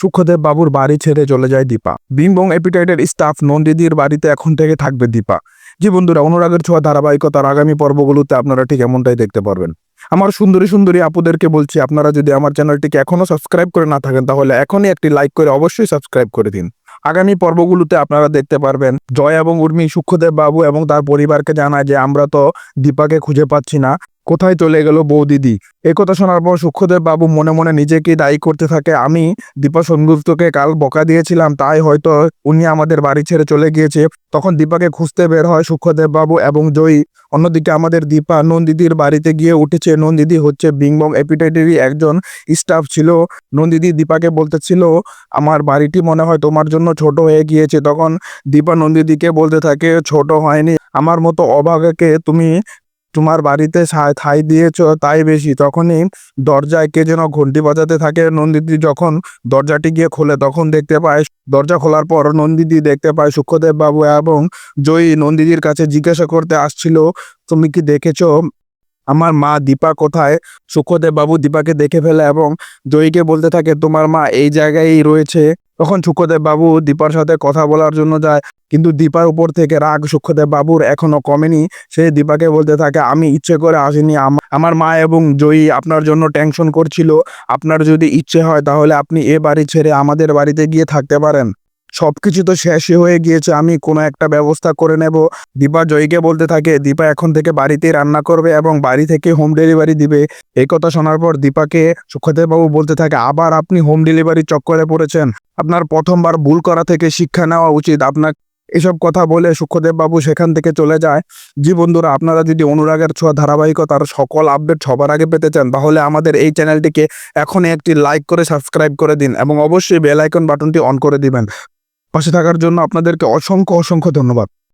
সুখদেব বাবুর বাড়ি ছেড়ে চলে যায় দীপা। বিংবং এপিটাইটের স্টাফ নন্দিদির বাড়িতে এখন থেকে থাকবে দীপা। জি বন্ধুরা, অনুরাগের ছোঁয়া ধারাবাহিকতার আগামী পর্বগুলোতে আপনারা ঠিক এমনটাই দেখতে পারবেন। আমার সুন্দরী সুন্দরী আপুদেরকে বলছি, আপনারা যদি আমার চ্যানেলটিকে এখনও সাবস্ক্রাইব করে না থাকেন, তাহলে এখনই একটি লাইক করে অবশ্যই সাবস্ক্রাইব করে দিন। আগামী পর্বগুলোতে আপনারা দেখতে পারবেন, জয় এবং উর্মি, সুখদেব বাবু এবং তার পরিবারকে জানায় যে, আমরা তো দীপাকে খুঁজে পাচ্ছি না। কোথায় চলে গেল বৌদিদি এই কথা শোনার পর সুখদেব বাবু মনে মনে নিজেকে দায়ী করতে থাকে। আমি দীপা সঙ্গুপ্তকে কাল বকা দিয়েছিলাম, তাই হয়তো উনি আমাদের বাড়ি ছেড়ে চলে গিয়েছে। তখন দীপাকে খুঁজতে বের হয় সুখদেব বাবু এবং জয়ী। অন্যদিকে আমাদের দীপা নন্দিদির বাড়িতে গিয়ে উঠেছে। নন্দিদি হচ্ছে বিংবং এপিটাইটেরই একজন স্টাফ ছিল। নন্দিদি দীপাকে বলতেছিল, আমার বাড়িটি মনে হয় তোমার জন্য ছোট হয়ে গিয়েছে। তখন দীপা নন্দিদিকে বলতে থাকে, ছোট হয়নি। আমার মতো অভাগাকে তুমি তোমার বাড়িতে ঠাই দিয়েছ তাই বেশি। তখনই দরজায় কে যেন ঘন্টি বাজাতে থাকে। নন্দিদি যখন দরজাটি গিয়ে খোলে, তখন দেখতে পায়, দরজা খোলার পর নন্দিদি দেখতে পায় সুখদেব বাবু এবং জয়ী নন্দিদির কাছে জিজ্ঞাসা করতে আসছিল, তুমি কি দেখেছ? আমার মা দীপা কোথায়? সুখদেব বাবু দীপাকে দেখে ফেলে এবং জয়ীকে বলতে থাকে, তোমার মা এই জায়গায়ই রয়েছে। তখন সুখদেব বাবু দীপার সাথে কথা বলার জন্য যায়। কিন্তু দীপার উপর থেকে রাগ সুখদেব বাবুর এখনও কমেনি। সে দীপাকে বলতে থাকে, আমি ইচ্ছে করে আসিনি। আমা- আমার মা এবং জয়ী আপনার জন্য টেনশন করছিল। আপনার যদি ইচ্ছে হয় তাহলে আপনি এ বাড়ি ছেড়ে আমাদের বাড়িতে গিয়ে থাকতে পারেন। সবকিছু তো শেষই হয়ে গিয়েছে। আমি কোনো একটা ব্যবস্থা করে নেব। দীপা জয়ীকে বলতে থাকে, দীপা এখন থেকে বাড়িতেই রান্না করবে এবং বাড়ি থেকে হোম ডেলিভারি দিবে। এই কথা শোনার পর দীপাকে বাবু বলতে থাকে, আবার আপনি হোম ডেলিভারি চক্করে পড়েছেন। আপনার প্রথমবার ভুল করা থেকে শিক্ষা নেওয়া উচিত। আপনার এসব কথা বলে বাবু সেখান থেকে চলে যায়। জি বন্ধুরা, আপনারা যদি অনুরাগের ছোঁয়া ধারাবাহিকতার সকল আপডেট সবার আগে পেতে চান, তাহলে আমাদের এই চ্যানেলটিকে এখনই একটি লাইক করে সাবস্ক্রাইব করে দিন এবং অবশ্যই বেল আইকন বাটনটি অন করে দিবেন। পাশে থাকার জন্য আপনাদেরকে অসংখ্য অসংখ্য ধন্যবাদ।